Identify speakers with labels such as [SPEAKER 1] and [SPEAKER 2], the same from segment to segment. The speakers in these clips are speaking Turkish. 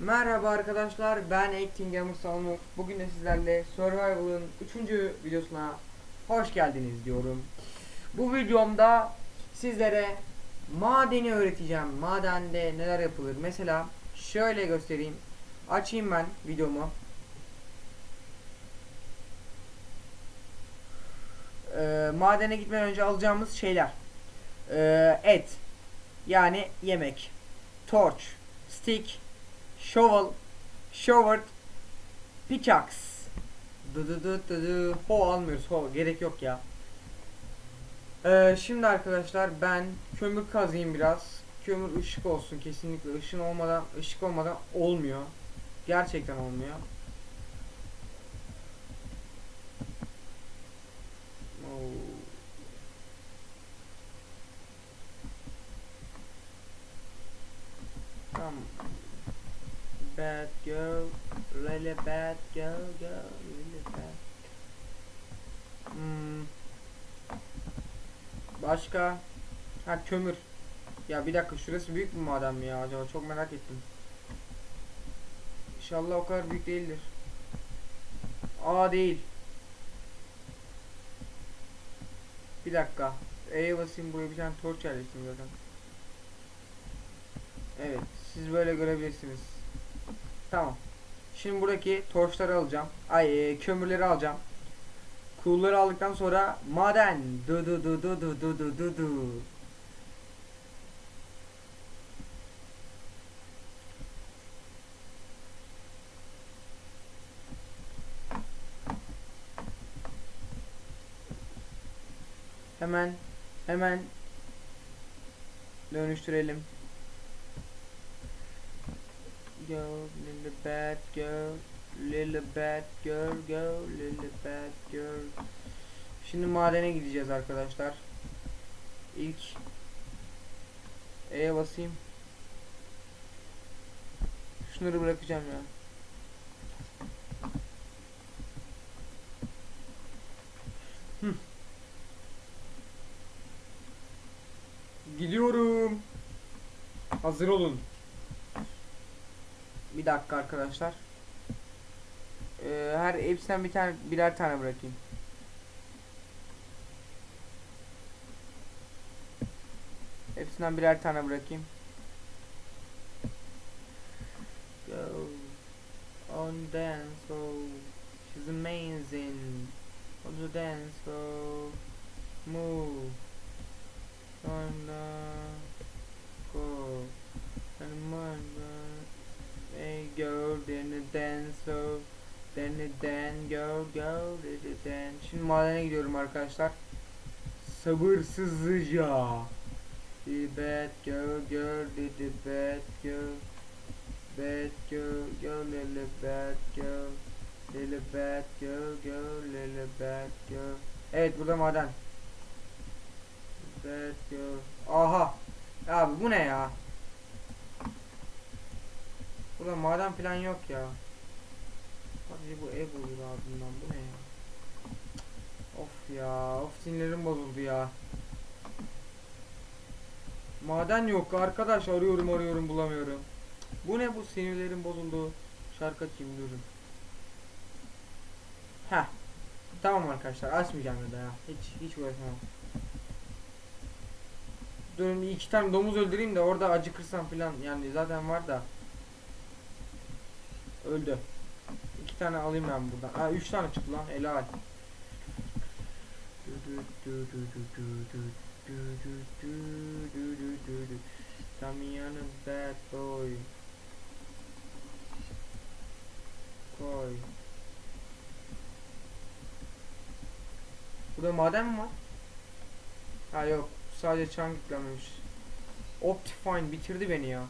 [SPEAKER 1] Merhaba arkadaşlar ben Ektin Gamer Salonur. Bugün de sizlerle Survival'ın 3. videosuna hoş geldiniz diyorum. Bu videomda sizlere madeni öğreteceğim. Madende neler yapılır. Mesela şöyle göstereyim. Açayım ben videomu. Ee, madene gitmeden önce alacağımız şeyler. Ee, et. Yani yemek. Torch. Stick. Shovel, shovel, pickaxe. Dı dı dı dı dı. Ho almıyoruz. Ho gerek yok ya. Ee, şimdi arkadaşlar ben kömür kazayım biraz. Kömür ışık olsun kesinlikle. Işın olmadan ışık olmadan olmuyor. Gerçekten olmuyor. Tamam. Bad girl, really bad girl, girl, really bad. Hmm. Başka? Ha kömür. Ya bir dakika şurası büyük mü maden mi ya acaba çok merak ettim. İnşallah o kadar büyük değildir. Aa değil. Bir dakika. E'ye basayım buraya bir tane torç yerleştireyim zaten. Evet, siz böyle görebilirsiniz. Tamam. Şimdi buradaki torçları alacağım. Ay, e, kömürleri alacağım. Cool'ları aldıktan sonra maden. Du du du du du du du du du. Hemen hemen dönüştürelim. Go little bad girl, little bad girl, go little bad girl. Şimdi madene gideceğiz arkadaşlar. İlk E'ye basayım. Şunları bırakacağım ya. Gidiyorum. Hazır olun. Bir dakika arkadaşlar. Ee, her hepsinden bir tane birer tane bırakayım. Hepsinden birer tane bırakayım. Go on dance floor. She's amazing. On the dance floor. Move. On the go. And Hey girl, then the dance so then the dan go go then. Şimdi madene gidiyorum arkadaşlar. Sabırsızlıca. The bad girl girl the bad girl. Bad girl girl little bad girl. Little bad girl girl little bad girl. Evet burada maden. Bad girl. Aha. Abi bu ne ya? Burada maden falan yok ya. Sadece bu ev olur ardından bu ne ya? Of ya, of sinirlerim bozuldu ya. Maden yok arkadaş arıyorum arıyorum bulamıyorum. Bu ne bu sinirlerim bozuldu. Şarkı açayım durun. Heh. Tamam arkadaşlar açmayacağım ya da ya. Hiç hiç uğraşmam. Durun iki tane domuz öldüreyim de orada acıkırsam falan yani zaten var da. Öldü. İki tane alayım ben buradan. Aa üç tane çıktı lan. Helal. Damian'ın bad boy. Koy. Burada maden mi var? Ha yok. Sadece çan yüklenmemiş. Optifine bitirdi beni ya.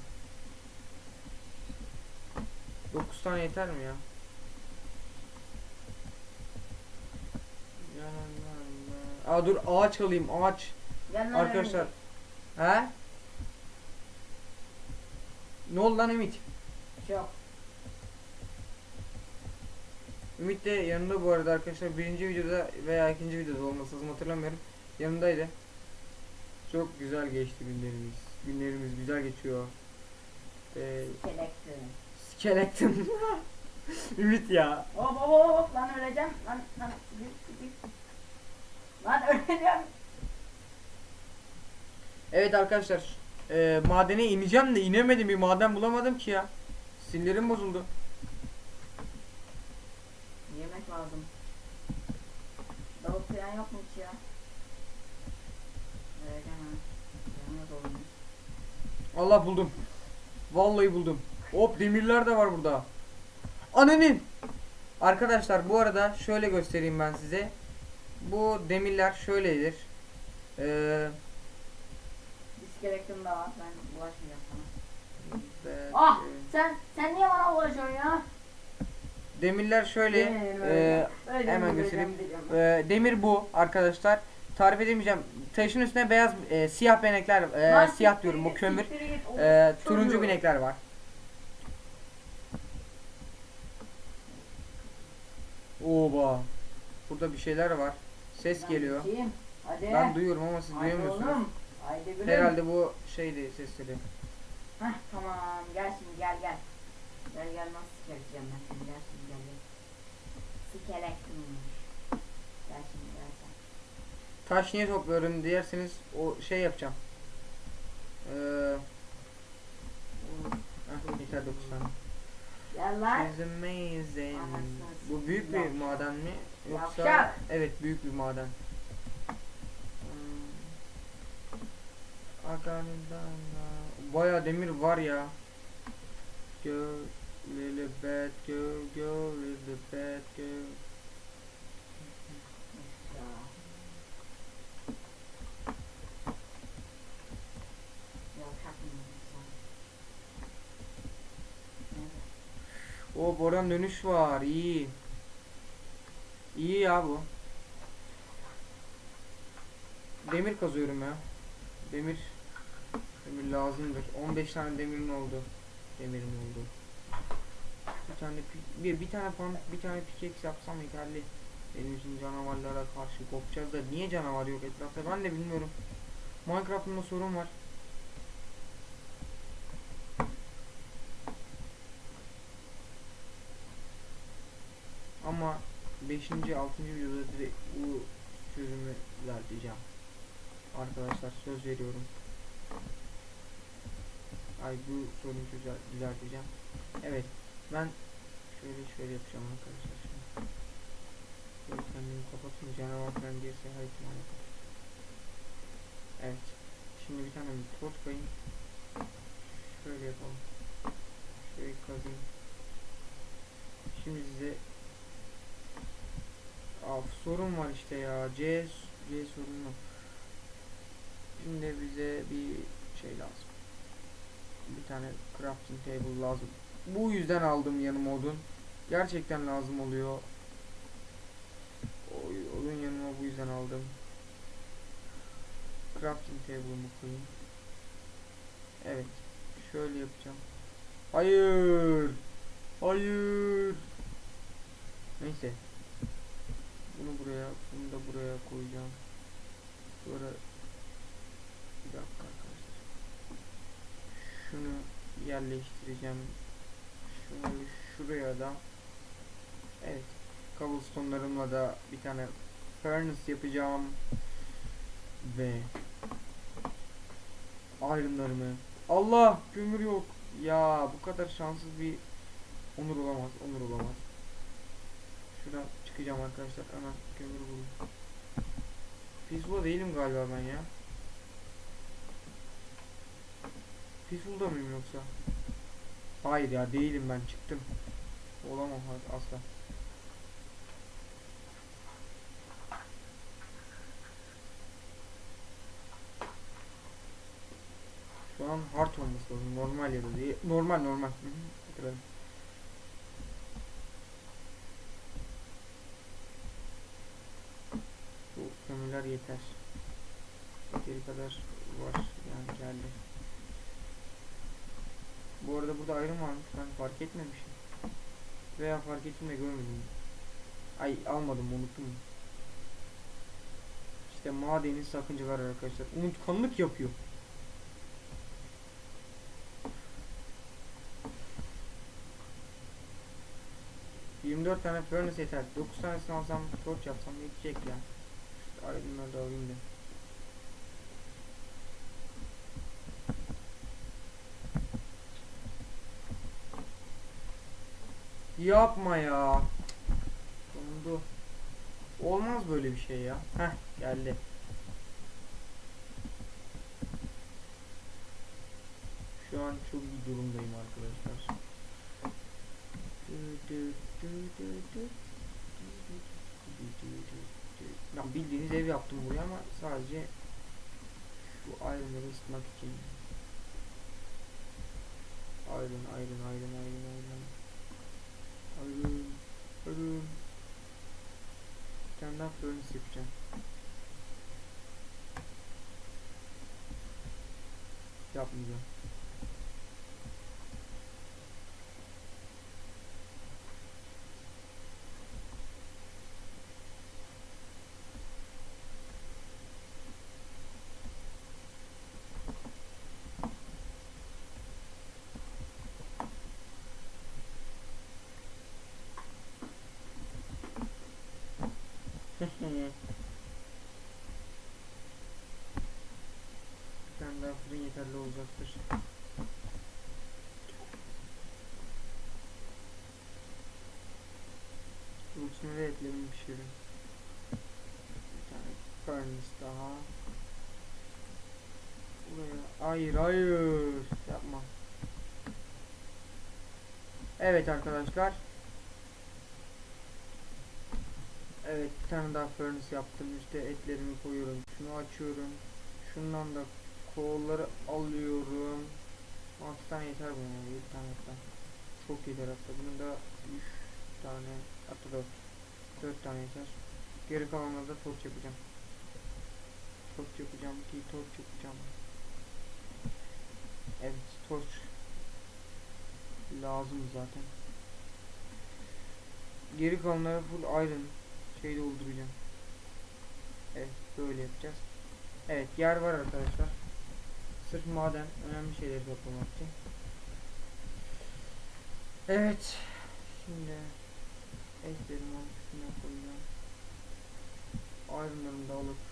[SPEAKER 1] 9 tane yeter mi ya? Aa dur ağaç alayım ağaç
[SPEAKER 2] Yanlarına
[SPEAKER 1] arkadaşlar. He? Ne oldu lan Ümit?
[SPEAKER 2] Çok.
[SPEAKER 1] Ümit de yanında bu arada arkadaşlar birinci videoda veya ikinci videoda olması lazım hatırlamıyorum. Yanındaydı. Çok güzel geçti günlerimiz. Günlerimiz güzel geçiyor. Ee,
[SPEAKER 2] Selektörü.
[SPEAKER 1] Skeleton. Ümit ya.
[SPEAKER 2] Hop hop hop lan öleceğim. Lan lan. Lan öleceğim.
[SPEAKER 1] Evet arkadaşlar. e, madene ineceğim de inemedim. Bir maden bulamadım ki ya. Sinirlerim bozuldu.
[SPEAKER 2] Yemek lazım. Davul falan yok mu hiç ya? Olayım.
[SPEAKER 1] Allah buldum. Vallahi buldum. Hop demirler de var burada. Ananın. Arkadaşlar bu arada şöyle göstereyim ben size. Bu demirler şöyledir. Ee,
[SPEAKER 2] İskeletim de var. Ben bulaşmayacağım sana.
[SPEAKER 1] be-
[SPEAKER 2] Ah!
[SPEAKER 1] e,
[SPEAKER 2] Sen sen niye bana bulaşıyorsun ya?
[SPEAKER 1] demirler şöyle.
[SPEAKER 2] Yemin
[SPEAKER 1] ee,
[SPEAKER 2] öleceğim,
[SPEAKER 1] hemen göstereyim. Ee, demir bu arkadaşlar. Tarif edemeyeceğim. Taşın üstüne beyaz e, siyah benekler, e, siyah diyorum bu kömür. E, turuncu binekler var. Oba. Burada bir şeyler var. Ses
[SPEAKER 2] Ben
[SPEAKER 1] geliyor.
[SPEAKER 2] Hadi.
[SPEAKER 1] Ben duyuyorum ama siz
[SPEAKER 2] Haydi
[SPEAKER 1] duyamıyorsunuz.
[SPEAKER 2] oğlum. Haydi gülüm.
[SPEAKER 1] Herhalde bu şeydi sesleri.
[SPEAKER 2] Heh, tamam gel şimdi gel gel. Gel gel nasıl sikeleceğim ben seni gel şimdi gel gel. Sikelektimmiş. Gel şimdi gel sen.
[SPEAKER 1] Taş niye topluyorum diyerseniz o şey yapacağım. Ee, ah, yeter 9 tane. She's amazing. Bu büyük bir maden mi? Yoksa
[SPEAKER 2] Yavşak.
[SPEAKER 1] evet büyük bir maden. Hmm. Aganından Baya demir var ya. Go little bad girl, go little bad girl.
[SPEAKER 2] Ya. Yavşak mıyım sen? Neyse.
[SPEAKER 1] O Boran dönüş var iyi. İyi ya bu. Demir kazıyorum ya. Demir demir lazımdır. 15 tane demirim oldu. Demirim oldu. Bir tane bir, bir tane pan bir tane pickaxe yapsam yeterli. Benim için canavarlara karşı kopacağız da niye canavar yok etrafta ben de bilmiyorum. Minecraft'ımda sorun var. Ama 5. 6. videoda direkt bu çözümü düzelteceğim. Arkadaşlar söz veriyorum. Ay bu sorunu düzel- düzelteceğim. Evet ben şöyle şöyle yapacağım arkadaşlar şimdi. Böyle kendimi kapatayım canavar falan girse her ihtimalle. Evet. Şimdi bir tane torç koyayım. Şöyle yapalım. Şöyle kazayım. Şimdi size Af sorun var işte ya. C C sorunu. Şimdi bize bir şey lazım. Bir tane crafting table lazım. Bu yüzden aldım yanıma odun. Gerçekten lazım oluyor. O, odun yanıma bu yüzden aldım. Crafting table'ımı koyayım. Evet. Şöyle yapacağım. Hayır. Hayır. Neyse. Bunu buraya, bunu da buraya koyacağım. Sonra bir dakika arkadaşlar. Şunu yerleştireceğim. Şunu şuraya da Evet. Cobblestone'larımla da bir tane furnace yapacağım. Ve iron'larımı Allah kömür yok. Ya bu kadar şanssız bir onur olamaz. Onur olamaz. Şuradan çıkacağım arkadaşlar. Hemen kömür bulayım. Peaceful'da değilim galiba ben ya. Peaceful'da mıyım yoksa? Hayır ya değilim ben çıktım. Olamam asla. Şu an hard olması lazım. Normal ya da değil. Normal normal. Hı hı. Bu kömürler yeter. Yeteri kadar var yani geldi. Bu arada burada ayrım varmış ben fark etmemişim. Veya fark ettim de görmedim. Ay almadım unuttum. İşte madenin sakıncaları arkadaşlar. Unutkanlık yapıyor. 24 tane furnace yeter. 9 tanesini alsam torch yapsam yetecek ya. Şu aydınları da alayım da. Yapma ya. Dondu. Olmaz böyle bir şey ya. Heh geldi. Şu an çok iyi durumdayım arkadaşlar. Ben bildiğiniz ev yaptım buraya ama sadece şu ayrımları ısıtmak için. Ayrın, ayrın, ayrın, ayrın, ayrın. Ayrın, ayrın. Bir tane daha furnace yapacağım. Yapmayacağım. Bir tane daha fırın yeterli olacaktır. Pişirin. Bir tane furnace daha. Buraya. Hayır hayır. Yapma. Evet arkadaşlar. Evet bir tane daha furnace yaptım. İşte etlerimi koyuyorum. Şunu açıyorum. Şundan da kolları alıyorum. 6 tane yeter buna. 7 tane hatta. Çok yeter hatta. Bunun da 3 tane hatta 4. 4 tane yeter. Geri kalanları da torç yapacağım. Torç yapacağım ki torç yapacağım. Evet torç lazım zaten. Geri kalanları full iron şey dolduracağım. Evet böyle yapacağız. Evet yer var arkadaşlar. Sırf maden önemli şeyleri toplamak için. Evet. Şimdi etlerimi alıp şuna koyacağım. Iron'larımı da alıp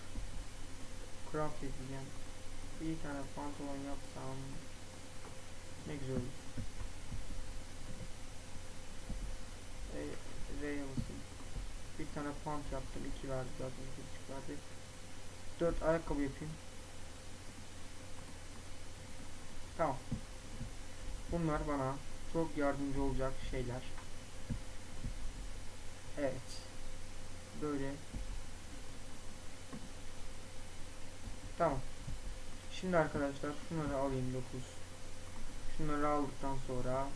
[SPEAKER 1] craft edeceğim. Bir tane pantolon yapsam ne güzel olur. E, Rails'ın bir tane pant yaptım. iki verdi zaten. iki buçuk verdi. Dört ayakkabı yapayım. Tamam. Bunlar bana çok yardımcı olacak şeyler. Evet. Böyle. Tamam. Şimdi arkadaşlar şunları alayım 9. Şunları aldıktan sonra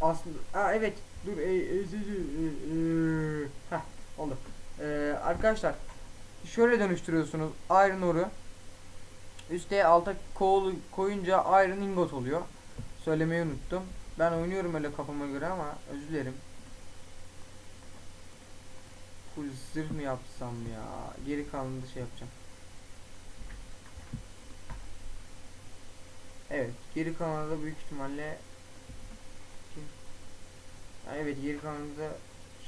[SPEAKER 1] aslında Aa, evet dur e, e, e, e, heh, oldu. Ee, arkadaşlar şöyle dönüştürüyorsunuz iron ore'u üste alta kol koyunca iron ingot oluyor. Söylemeyi unuttum. Ben oynuyorum öyle kafama göre ama özür dilerim. Full zırh mı yapsam ya? Geri kalanını da şey yapacağım. Evet, geri kalanı da büyük ihtimalle evet, geri kalanı da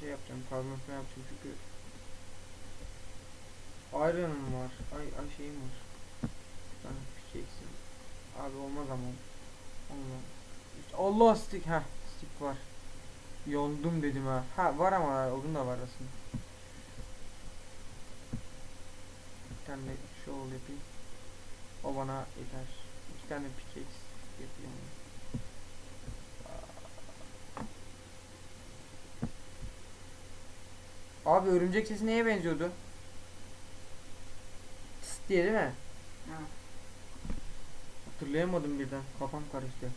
[SPEAKER 1] şey yapacağım, kazma falan yapacağım çünkü Iron'ım var. Ay ay şeyim var. Tane pickaxe'im. Abi olmaz ama. Olmaz. Allah stick ha stick var. Yondum dedim ha. Ha var ama odun da var aslında. Bir tane de shovel yapayım. O bana yeter. İki tane pickaxe yapayım. Abi örümcek sesi neye benziyordu? Tıs diye değil mi?
[SPEAKER 2] Ha.
[SPEAKER 1] Hatırlayamadım birden. Kafam karıştı.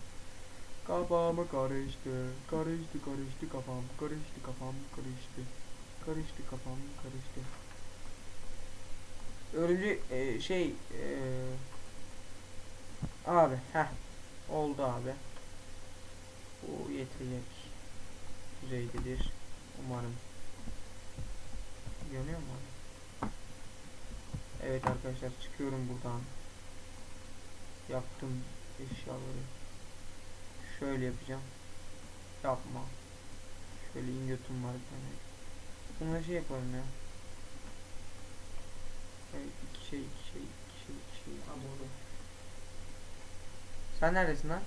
[SPEAKER 1] Kafam karıştı. Karıştı karıştı kafam. Karıştı kafam karıştı. Karıştı kafam karıştı. Örümcek e, şey e, abi heh oldu abi. Bu yetecek düzeydedir. Umarım. Yanıyor mu? Evet arkadaşlar çıkıyorum buradan. Yaptım eşyaları. Şöyle yapacağım. Yapma. Şöyle ingotum var bir tane. Bunları şey yapalım ya. Şey, şey, şey, iki şey.
[SPEAKER 2] Aa, buldum.
[SPEAKER 1] Sen neredesin lan?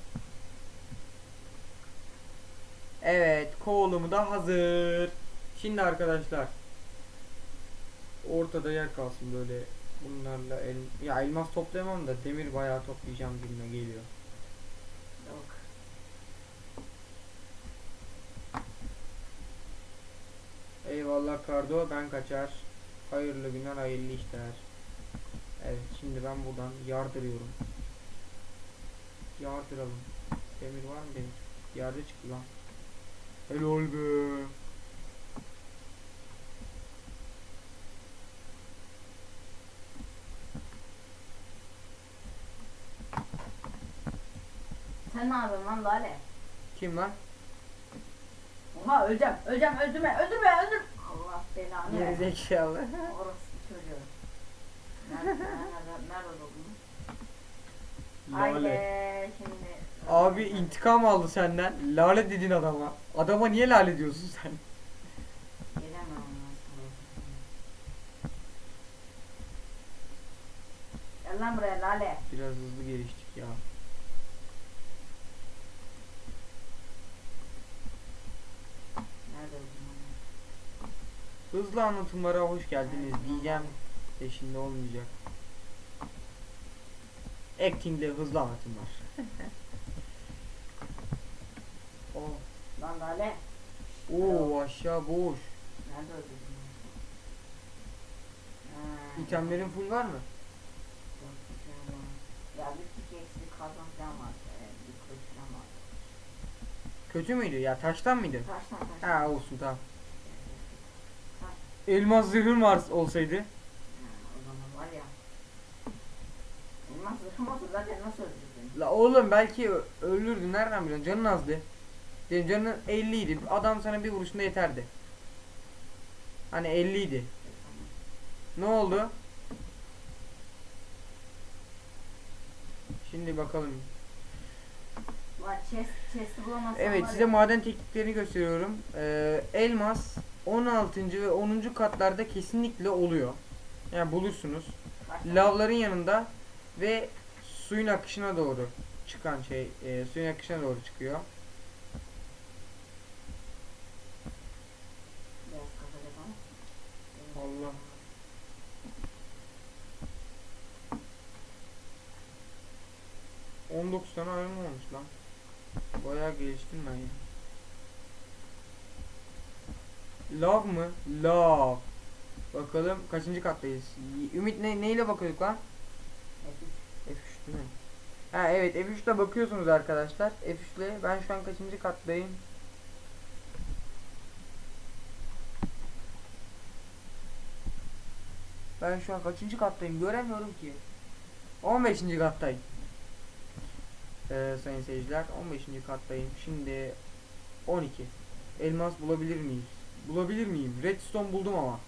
[SPEAKER 1] Evet, kovulumu da hazır. Şimdi arkadaşlar ortada yer kalsın böyle bunlarla el ya elmas toplayamam da demir bayağı toplayacağım gibime geliyor.
[SPEAKER 2] Yok.
[SPEAKER 1] Eyvallah Kardo ben kaçar. Hayırlı günler hayırlı işler. Evet şimdi ben buradan yardırıyorum. Yardıralım. Demir var mı demir? Yardı çıktı lan. Helal be.
[SPEAKER 2] Sen ne yapıyorsun lan Lale?
[SPEAKER 1] Kim lan?
[SPEAKER 2] Oha öleceğim, öleceğim, öldürme, öldürme, öldür. Belanı versin.
[SPEAKER 1] Gerizekalı.
[SPEAKER 2] Orası çocuğu. Nerede?
[SPEAKER 1] Lale.
[SPEAKER 2] Haydi şimdi.
[SPEAKER 1] Abi intikam aldı senden. Lale dedin adama. Adama niye lale diyorsun sen?
[SPEAKER 2] Gelemem. Gel lan buraya Lale.
[SPEAKER 1] Biraz hızlı geliştik ya.
[SPEAKER 2] Nerede buldun
[SPEAKER 1] Hızlı anlatımlara hoş geldiniz diyeceğim. De şimdi olmayacak. Acting'de hızlı anlatımlar. oh.
[SPEAKER 2] Lan Lale.
[SPEAKER 1] Oo aşağı boş.
[SPEAKER 2] Nerede öldürdün?
[SPEAKER 1] İtemlerin full var mı?
[SPEAKER 2] şey. Ya bir falan var. Ee, bir kılıç falan var.
[SPEAKER 1] Kötü müydü? Ya taştan mıydı?
[SPEAKER 2] Taştan taştan.
[SPEAKER 1] Ha olsun tamam. Elmas zırhın var olsaydı.
[SPEAKER 2] Ha, o zaman var ya. Elmas zırhım olsa zaten nasıl öldürdün?
[SPEAKER 1] La oğlum belki ö- ölürdün nereden biliyorsun? Canın azdı. Senin canın 50 idi. Adam sana bir vuruşunda yeterdi. Hani 50 idi. Ne oldu? Şimdi bakalım.
[SPEAKER 2] Lan chest, chest'i bulamazsam
[SPEAKER 1] Evet
[SPEAKER 2] var
[SPEAKER 1] size
[SPEAKER 2] ya.
[SPEAKER 1] maden tekniklerini gösteriyorum. Ee, elmas 16. ve 10. katlarda kesinlikle oluyor. Yani bulursunuz. Lavların yanında ve suyun akışına doğru çıkan şey, e, suyun akışına doğru çıkıyor. Allah. ...19 tane ayrım olmuş lan. Bayağı geliştim ben ya. Lav mı? Lav. Bakalım kaçıncı kattayız? Ümit ne, neyle bakıyorduk lan?
[SPEAKER 2] F3.
[SPEAKER 1] F3 değil mi? Ha evet F3'te bakıyorsunuz arkadaşlar. F3'le ben şu an kaçıncı kattayım? Ben şu an kaçıncı kattayım göremiyorum ki. 15. kattayım. Ee, sayın seyirciler 15. kattayım. Şimdi 12. Elmas bulabilir miyiz? Bulabilir miyim? Redstone buldum ama.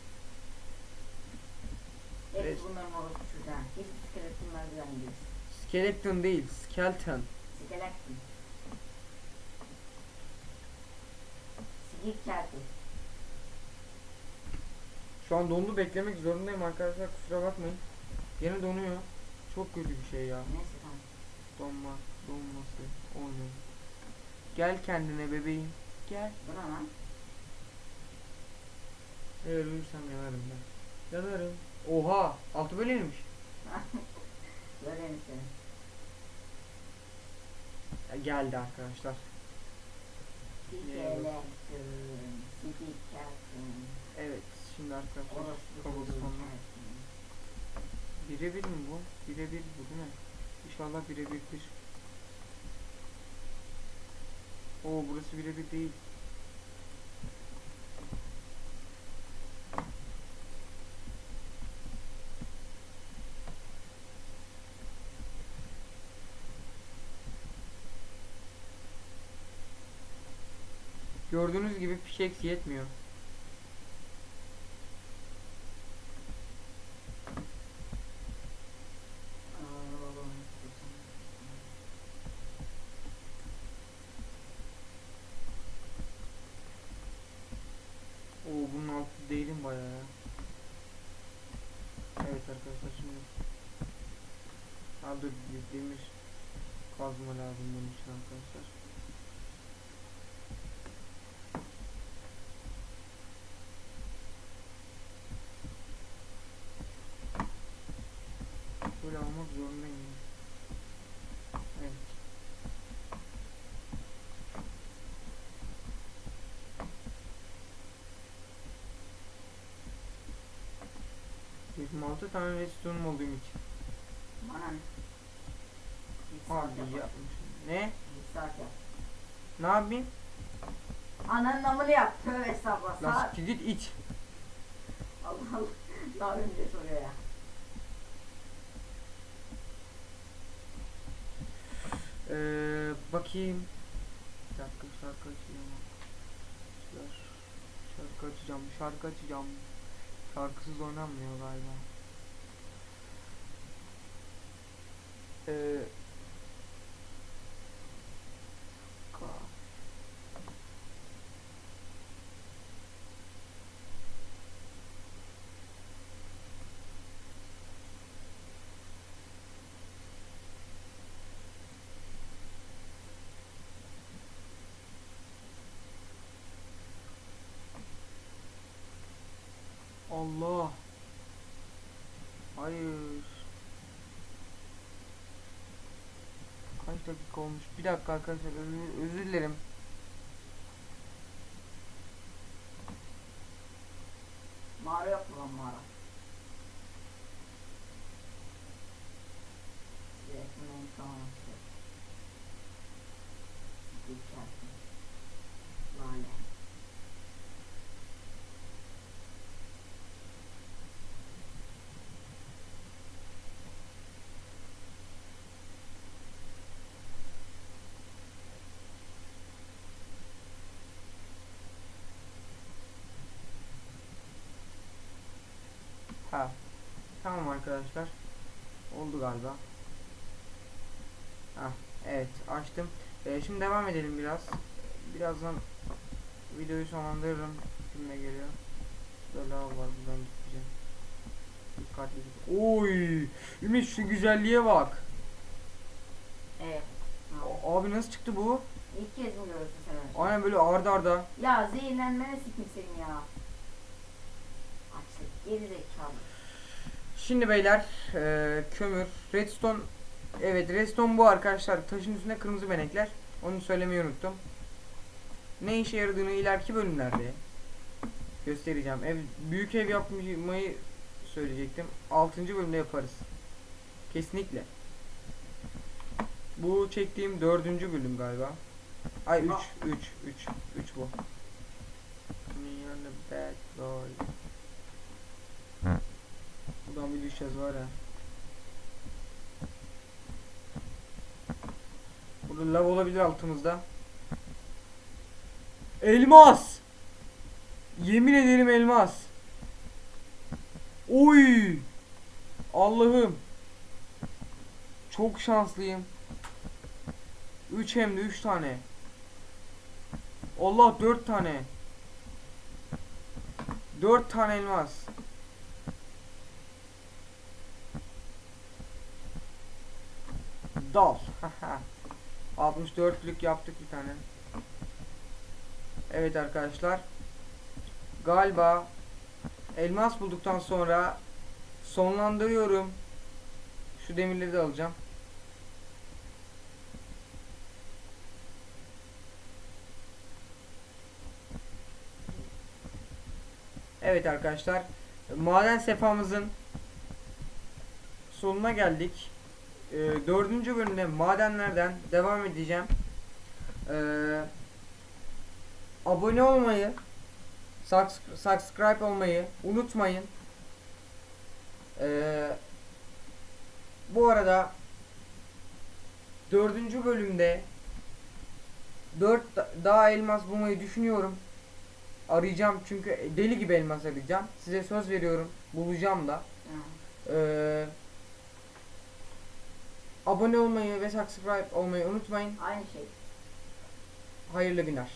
[SPEAKER 2] Hepsi bunların orası şuradan. Hiçbir skeleton merdiven
[SPEAKER 1] Skeleton değil, skeleton.
[SPEAKER 2] Skeleton. Sigil kerti.
[SPEAKER 1] Şu an dondu beklemek zorundayım arkadaşlar kusura bakmayın. Yine donuyor. Çok kötü bir şey ya.
[SPEAKER 2] Neyse tamam.
[SPEAKER 1] Donma, donması olmuyor. Gel kendine bebeğim. Gel.
[SPEAKER 2] Bu ne lan?
[SPEAKER 1] Eğer ölürsem yanarım ben. Yanarım. Oha! Altı böyleymiş.
[SPEAKER 2] Böyle mi senin?
[SPEAKER 1] Ya geldi arkadaşlar. Evet şimdi arkadaşlar. Birebir mi bu? Birebir bu değil mi? İnşallah birebirdir. Oo burası birebir değil. Gördüğünüz gibi fişek yetmiyor. Bunun altı değilim bayağı ya. Evet arkadaşlar şimdi. Ha dur bir demir kazma lazım bunun için arkadaşlar. Almak zorundayım. Evet. Yirmi altı tane restoranım olduğum için.
[SPEAKER 2] Bana ne?
[SPEAKER 1] Abi yapmışım. Ne?
[SPEAKER 2] Bir saat yap.
[SPEAKER 1] Ne yapayım?
[SPEAKER 2] Ananın namını yap. Tövbe estağfurullah.
[SPEAKER 1] Lan
[SPEAKER 2] Saat.
[SPEAKER 1] git iç.
[SPEAKER 2] Allah Allah. Daha önce soruyor ya.
[SPEAKER 1] Ee, bakayım. Bir dakika şarkı açacağım. Şar- Şarkı açacağım. Şarkı açacağım. Şarkısız oynanmıyor galiba. Ee, ka- Allah. Hayır. Kaç dakika olmuş? Bir dakika arkadaşlar özür, özür dilerim.
[SPEAKER 2] Mağara mu lan mağara? Resmen tamam işte. Geçersin. Lale.
[SPEAKER 1] Ha. Tamam arkadaşlar. Oldu galiba. Ha, evet açtım. Ee, şimdi devam edelim biraz. Birazdan videoyu sonlandırırım. Filme geliyor. Şurada lav var buradan gideceğim. Dikkatli git. Oy! Ümit şu güzelliğe bak.
[SPEAKER 2] Evet.
[SPEAKER 1] Abi nasıl çıktı bu?
[SPEAKER 2] İlk kez mi görüyorsun sen?
[SPEAKER 1] Aynen böyle arda arda.
[SPEAKER 2] Ya zehirlenmene sikim senin ya. Açlık geri zekalı.
[SPEAKER 1] Şimdi beyler eee, kömür, redstone evet redstone bu arkadaşlar taşın üstünde kırmızı benekler onu söylemeyi unuttum. Ne işe yaradığını ileriki bölümlerde göstereceğim. Ev büyük ev yapmayı söyleyecektim. 6. bölümde yaparız. Kesinlikle. Bu çektiğim 4. bölüm galiba. Ay 3
[SPEAKER 2] Ah.
[SPEAKER 1] 3 3 3 bu. Me on the bad boy. Buradan bir düşeceğiz var ya. Burada lav olabilir altımızda. Elmas! Yemin ederim elmas. Oy! Allah'ım. Çok şanslıyım. 3 hem de 3 tane. Allah 4 tane. 4 tane elmas. Dal. 64'lük yaptık bir tane. Evet arkadaşlar. Galiba elmas bulduktan sonra sonlandırıyorum. Şu demirleri de alacağım. Evet arkadaşlar. Maden sefamızın sonuna geldik. Ee, dördüncü bölümde madenlerden devam edeceğim. Ee, abone olmayı, subs- subscribe olmayı unutmayın. Ee, bu arada dördüncü bölümde dört da- daha elmas bulmayı düşünüyorum. Arayacağım çünkü deli gibi elmas arayacağım. Size söz veriyorum. Bulacağım da. Ee, abone olmayı ve subscribe olmayı unutmayın.
[SPEAKER 2] Aynı şey.
[SPEAKER 1] Hayırlı günler.